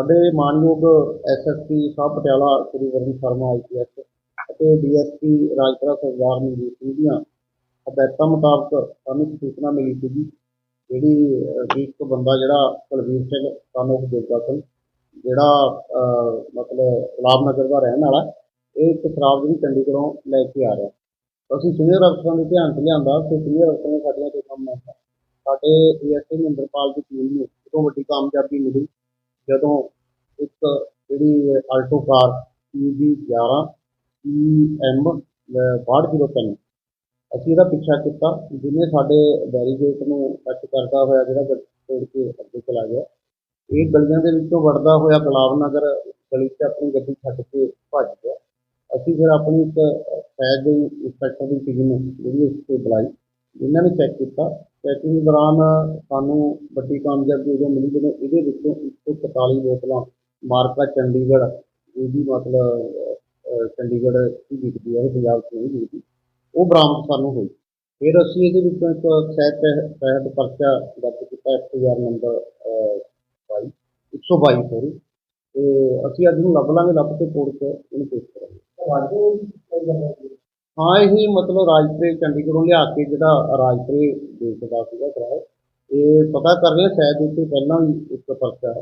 ਸਾਡੇ ਮਾਨਯੋਗ ਐਸਐਸਪੀ ਸਾਹਿਬ ਪਟਿਆਲਾ ਸ੍ਰੀ ਵਰਦੀ ਸ਼ਰਮਾ ਆਈਪੀਐਸ ਅਤੇ ਡੀਐਸਪੀ ਰਾਜਪੁਰਾ ਸਰਦਾਰ ਮਨਜੀਤ ਸਿੰਘ ਦੀਆਂ ਹਦਾਇਤਾਂ ਮੁਤਾਬਕ ਸਾਨੂੰ ਇੱਕ ਸੂਚਨਾ ਮਿਲੀ ਸੀਗੀ ਜਿਹੜੀ ਅਹ, ਇੱਕ ਬੰਦਾ ਜਿਹੜਾ ਕੁਲਵੀਰ ਸਿੰਘ ਸਾਨੂੰ ਜੋਗਾ ਸਿੰਘ ਜਿਹੜਾ ਮਤਲਬ ਗੁਲਾਬ ਨਗਰ ਦਾ ਰਹਿਣ ਵਾਲਾ ਇਹ ਇੱਕ ਸ਼ਰਾਬ ਜਿਹੜੀ ਚੰਡੀਗੜ੍ਹੋਂ ਲੈ ਕੇ ਆ ਰਿਹਾ। ਅਸੀਂ ਸੀਨੀਅਰ ਅਫਸਰਾਂ ਦੇ ਧਿਆਨ 'ਚ ਲਿਆਂਦਾ ਤੇ ਸੀਨੀਅਰ ਅਫਸਰਾਂ ਨੇ ਸਾਡੀਆਂ ਜੋ ਕੰਮ ਹੈ ਸਾਡੇ ਏਐਸਏ ਮਹਿੰਦਰਪਾਲ ਦੀ ਟੀਮ ਨੂੰ ਤੋਂ ਵੱਡੀ ਕਾਮਯਾਬੀ ਮਿਲੀ। ਜਦੋਂ ਇੱਕ ਜਿਹੜੀ ਆਲਟੋ ਕਾਰ ਪੀਬੀ 11 ਈਐਮ 6203 ਅਸੀਂ ਇਹਦਾ ਪਿੱਛਾ ਕੀਤਾ। ਜਿਹਨੇ ਸਾਡੇ ਬੈਰੀਗੇਟ ਨੂੰ ਟੱਚ ਕਰਦਾ ਹੋਇਆ, ਜਿਹੜਾ ਗੱਡੀ ਤੋੜ ਕੇ ਅੱਗੇ ਚਲਾ ਗਿਆ, ਇਹ ਗਲੀਆਂ ਦੇ ਵਿੱਚੋਂ ਵੜਦਾ ਹੋਇਆ ਗੁਲਾਬ ਨਗਰ ਗਲੀ 'ਚ ਆਪਣੀ ਗੱਡੀ ਛੱਡ ਕੇ ਭੱਜ ਗਿਆ। ਅਸੀਂ ਫਿਰ ਆਪਣੀ ਇੱਕ ਫੈਜ ਇੰਸਪੈਕਟਰ ਦੀ ਟੀਮ ਜਿਹੜੀ ਉਸ ਤੇ ਬੁਲਾਈ। ਇਹਨਾਂ ਨੇ ਚੈੱਕ ਕੀਤਾ। ਚੈਕਿੰਗ ਦੌਰਾਨ ਸਾਨੂੰ ਵੱਡੀ ਕਾਮਯਾਬੀ ਉਦੋਂ ਮਿਲੀ ਜਦੋਂ ਇਹਦੇ ਵਿੱਚੋਂ 141 ਬੋਤਲਾਂ ਮਾਰਕਾ ਚੰਡੀਗੜ੍ਹ, ਇਹਦੀ ਮਤਲਬ ਚੰਡੀਗੜ੍ਹ ਦੀ ਵਿਕਦੀ ਹੈ ਪੰਜਾਬ 'ਚ ਨਹੀਂ ਵਿਕਦੀ। ਉਹ ਬਰਾਮਦ ਸਾਨੂੰ ਹੋਈ। ਫਿਰ ਅਸੀਂ ਇਹਦੇ ਵਿੱਚੋਂ ਇੱਕ ਸਹਿਤ ਤਹਿਤ ਪਰਚਾ ਦਰਜ ਕੀਤਾ ਐਫਆਈਆਰ ਨੰਬਰ 22 122 ਸੌਰੀ ਤੇ ਅਸੀਂ ਅੱਜ ਨੂੰ ਲੱਭ ਲਾਂਗੇ, ਲੱਭ ਕੇ ਕੋਰਟ 'ਚ ਇਹਨੂੰ ਪੇਸ਼ ਕਰਾਂਗੇ। ਹਾਂ, ਇਹ ਮਤਲਬ ਰਾਜਪੁਰੇ ਚੰਡੀਗੜ੍ਹੋਂ ਲਿਆ ਕੇ ਜਿਹੜਾ ਰਾਜਪ੍ਰੇ ਰਾਜਪੁਰੇ ਵੇਚਦਾ ਸੀਗਾ ਕਿਰਾਏ ਇਹ ਪਤਾ ਕਰ ਰਿਹਾ ਸ਼ਾਇਦ ਉੱਤੇ ਪਹਿਲਾਂ ਵੀ ਇੱਕ ਪਰਚਾ